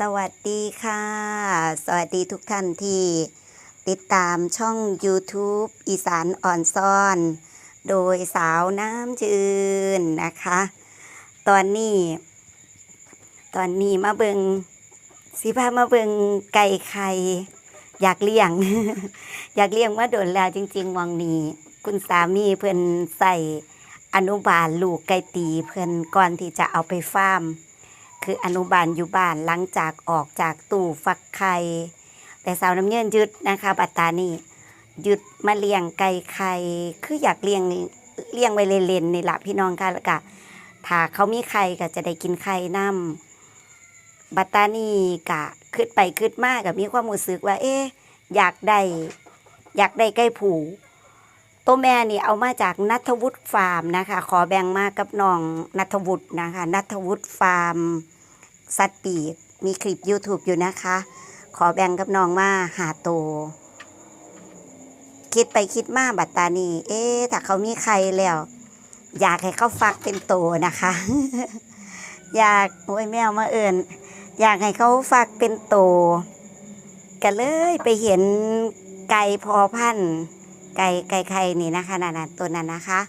สวัสดีค่ะ สวัสดีทุกท่านที่ติดตามช่อง YouTube อีสานอ่อนซ่อน โดยสาวน้ำจืนนะคะ ตอนนี้ ตอนนี้มาเบิงสิพามาเบิงไก่ไข่อยากเลี้ยง อยากเลี้ยงมาโดนแล้วจริง ๆ วังนี้ คุณสามีเพิ่นใส่อนุบาลลูกไก่ตีเพิ่นก่อนที่จะเอาไปฟาร์ม คืออนุบาลอยู่บ้านหลังจากออกจากตู้ฟักไข่แต่สาวน้ำเงินยึดนะคะปัตตานียึดมาเลี้ยงไก่ไข่คืออยากเลี้ยงเลี้ยงไว้เล่นๆนี่ละพี่น้องค่ะแล้วก็ถ้าเขามีไข่ก็จะได้กินไข่น้ำบัตตานีกะขึ้นไปขึ้นมากกับมีความรู้สึกว่า เอ๊อยากได้อยากได้ไก่ผูตัวแม่นี่เอามาจากนัทวุฒิฟาร์มนะคะ ขอแบ่งมากับน้องนัทวุฒินะคะนัทวุฒิฟาร์ม สัตว์ปีก มีคลิป YouTube อยู่นะคะ ขอแบ่งกับน้องมาหาโต คิดไปคิดมาบัตตานีเอ๊ะถ้าเขามีใครแล้ว อยากให้เขาฟักเป็นโตวนะคะ อยากโอ้ยแมวมาเอิญอยากให้เขาฟักเป็นโตวก็เลยไปเห็นไก่พอพันไก่ไก่ไข่นี่นะคะนั่นตัวนั้นนะคะ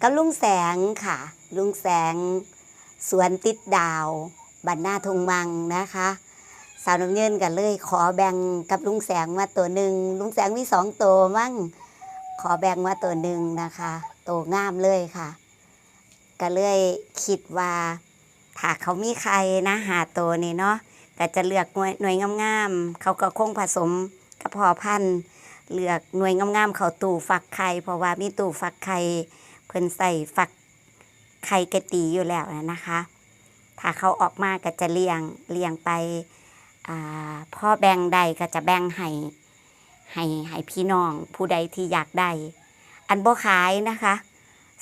กับลุงแสงค่ะ ลุงแสง สวนติดดาวบันหน้าทงมังนะคะ สาวน้ำเงินกันเลย ขอแบ่งกับลุงแสงมาตัวหนึ่งลุงแสงมีสองตัวมั่งขอแบ่งมาตัวหนึ่งนะคะตัวงามเลยค่ะ ก็เลยคิดว่าถ้าเขามีใครนะหาตัวนี่เนาะก็จะเลือกหน่วยหน่วยงามๆเขาก็คงผสมกับพอพันธุ์เลือกหน่วยงามๆเขาตู่ฟักไข่เพราะว่ามีตู่ฟักไข่เพิ่นใส่ฟัก ไข่กะตีอยู่แล้วนะคะ ถ้าเขาออกมาก็จะเลี้ยงเลี้ยงไปพ่อแบ่งใดก็จะแบ่งให้ให้ให้พี่น้องผู้ใดที่อยากได้ อันบ่ขายนะคะ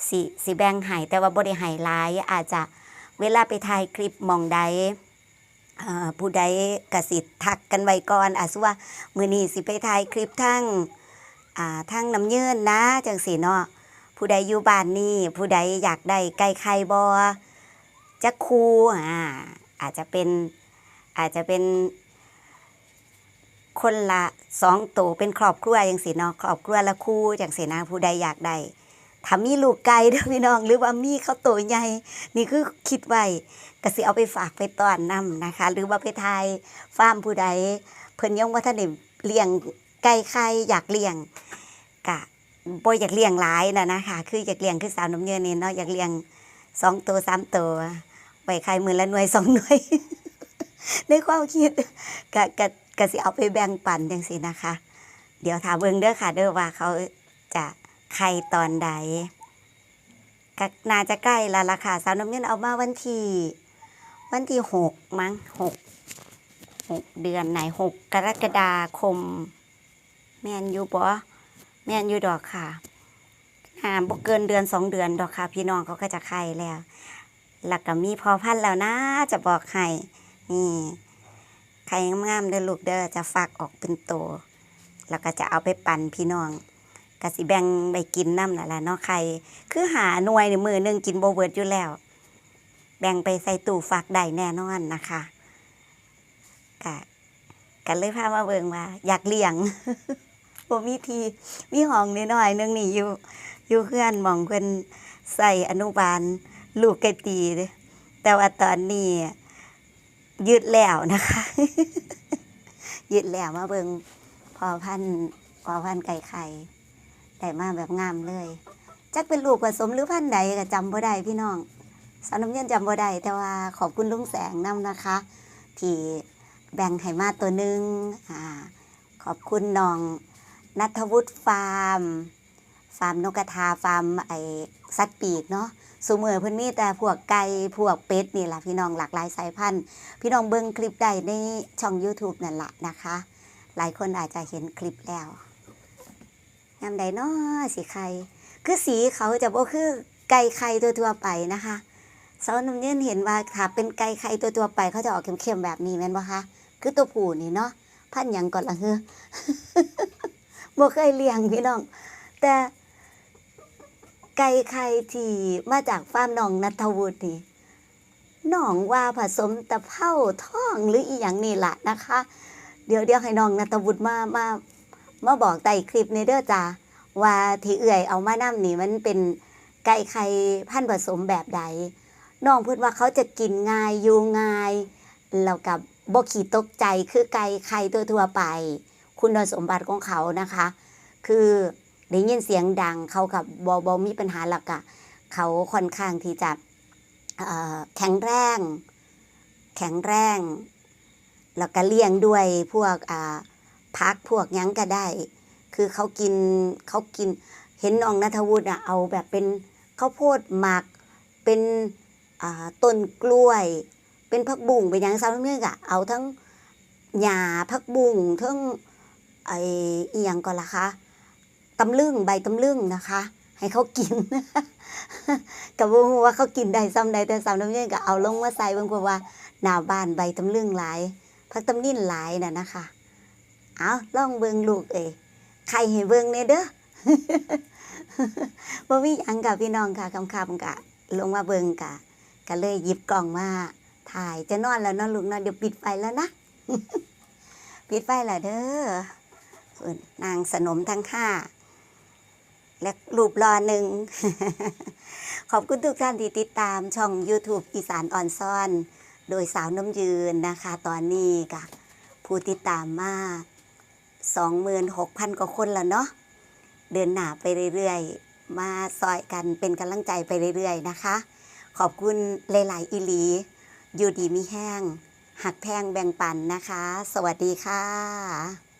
สิสิแบ่งให้แต่ว่าบ่ได้ให้หลายอาจจะเวลาไปถ่ายคลิปมองใดผู้ใดกสิทธักกันไว้ก่อนอาจสิว่ามือนี้สิไปถ่ายคลิปทั้งอ่าทั้งน้ำเยินนะจังสีเนาะ ผู้ใดอยู่บ้านนี่ผู้ใดอยากได้ไก่ไข่บอจะคูอ่าอาจจะเป็นอาจจะเป็น คนละสองตัวเป็นครอบครัวอย่างสิเนาะครอบครัวละคู่อย่างสินะผู้ใดอยากได้ถ้ามีลูกไก่เด้อพี่น้อง หรือว่ามีเขาวตัวใหญ่นี่คือคิดไว้ก็สิเอาไปฝากไปต้อนนํนะคะ หรือว่าไปทายฟาร์มผู้ใดเพิ่นยังว่าท่านเลี้ยงไก่ไข่อยากเลี้ยงกะ บ่อยากเลี้ยงหลายนะนะคะคืออยากเลี้ยงคือสาวน้ำเงินนี่เนาะอยากเลี้ยงสองตัวสามตัวไว้ขายมือละหน่วยสองหน่วย ในความคิดกะกะกะสิเอาไปแบ่งปันจังสินะคะ เดี๋ยวถามเบิ่งเด้อค่ะ เด้อว่าเขาจะไข่ตอนใดก็น่าจะใกล้ล้วล่ะค่ะสาวน้ำเงินเอามาวันที่วันที่หกมั้งหกหกเดือนไหนหกกรกฎาคม แมนอยู่บ่ แม่นอยู่ดอกค่ะอ่าบ่เกินเดือนสองเดือนดอกค่ะ พี่น้องเขาก็จะไข่แล้วแล้วก็มีพอพันแล้วนะ จะบอกให้นี่ไข่งามๆเด้อลูกเด้อจะฟักออกเป็นโตแล้วก็จะเอาไปปั่นพี่น้องก็สิแบ่งไปกินน้ำนั่นแหละเนาะไข่คือหาหน่วยในมือหนึงกินโบเบิร์ดอยู่แล้ว แบ่งไปใส่ตู้ฟักได้แน่นอนนะคะก็กันเลยพามาเบิงว่า อยากเลี้ยง บ่มีทีมีห้องน้อยๆหนึงนี่อยู่อยู่เพื่อนหมองเพิ่นใส่อนุบาลลูกไก่ตีเด้แต่ว่าตอนนี้ยึดแล้วนะคะยึดแล้วมาเบิงพอพันพอพันไก่ไข่ได้มาแบบงามเลย จักเป็นลูกผสมหรือพันใดก็จำบ่ได้พี่น้องสาวน้ำเย็นจำบ่ได้แต่ว่าขอบคุณลุงแสงนํนะคะ ที่แบ่งให้มาตัวหนึงอ่าขอบคุณน้อง นัทวุฒิฟาร์ม ฟาร์มนกกระทาฟาร์มไอสัตว์ปีกเนาะสูมือเพิ่นมีแต่พวกไก่พวกเป็ดนี่แหละพี่น้องหลากหลายสายพันธุ์ พี่น้องเบิ่งคลิปได้ในช่อง YouTube นั่นแหละนะคะ หลายคนอาจจะเห็นคลิปแล้วยามใดเนาะสีไข่คือสีเขาจะบ่คือไก่ไข่ตัวทั่วไปนะคะสาวน้ำเงินเห็นว่าถ้าเป็นไก่ไข่ตัวทั่วไปเขาจะออกเข้มๆแบบนี้แม่นบ่คะคือตัวผู้นี่เนาะพันธุ์ยังก่อนละเฮ้อ บ่เคยเลี้ยงพี่น้อง แต่ไก่ไข่ที่มาจากฟาร์มน้องนัทวุฒินี่น้องว่าผสมตะเภาท่องหรืออีหยังนี่ละนะคะ เดี๋ยวเดี๋ยวให้น้องนัตวุฒิมามามาบอกใต้คลิปในเด้อจ้าว่าที่เอื่อยเอามานํนี่มันเป็นไก่ไข่พันผสมแบบใดน้องพูดว่าเขาจะกินง่ายอยู่ง่ายแล้วกับบ่ขี้ตกใจคือไก่ไข่ตัวทั่วไป คุณสมบัติของเขานะคะ คือได้ยินเสียงดังเขากับบอบมีปัญหาหลักอะเขาค่อนข้างที่จะแข็งแรง แข็งแรง แล้วก็เลี้ยงด้วยพวกพักพวกยังก็ได้ คือเขากินเขากินเห็นน้องนัทวุฒิอะเอาแบบเป็นข้าวโพดหมักเป็นต้นกล้วย เป็นผักบุ้งเป็นยังซ้ำเนื่องอะเอาทั้งหญ้าผักบุ้งทั้ง ไอ้อียงก่อนล่ะคะตำลึงใบตำลึงนะคะ ให้เขากินกับวงว่าเขากินได้ซ้ำใดแต่ซ้ำน้ำเนื่องก็เอาลงมาใส่บิ่งเพราะว่าหน้าบ้านใบตำลึงหลายผักตำนิ่นหลายน่ะนะคะ เอาล่องเบิงลูกเอ้ยใครให้เบิงแน่เด้อบ่มีหยังกับพี่น้องค่ะคำๆกะ ลงมาเบิงกะก็เลยหยิบกล่องมาถ่ายจะนอนแล้วนอนลูกนอนเดี๋ยวปิดไฟแล้วนะ ปิดไฟแล้วเด้อ ส่วนนางสนมทั้งห้าและรูปรอหนึ่ง ขอบคุณทุกท่านที่ติดตามช่อง YouTube อีสานออนซ่อน โดยสาวน้ำยืนนะคะ ตอนนี้กะผู้ติดตามมาก26,000 กว่าคนแล้วเนาะเดินหน้าไปเรื่อยๆ มาซอยกันเป็นกำลังใจไปเรื่อยๆนะคะ ขอบคุณหลายๆ อีหลี อยู่ดีมีแห้ง หักแพงแบ่งปันนะคะ สวัสดีค่ะ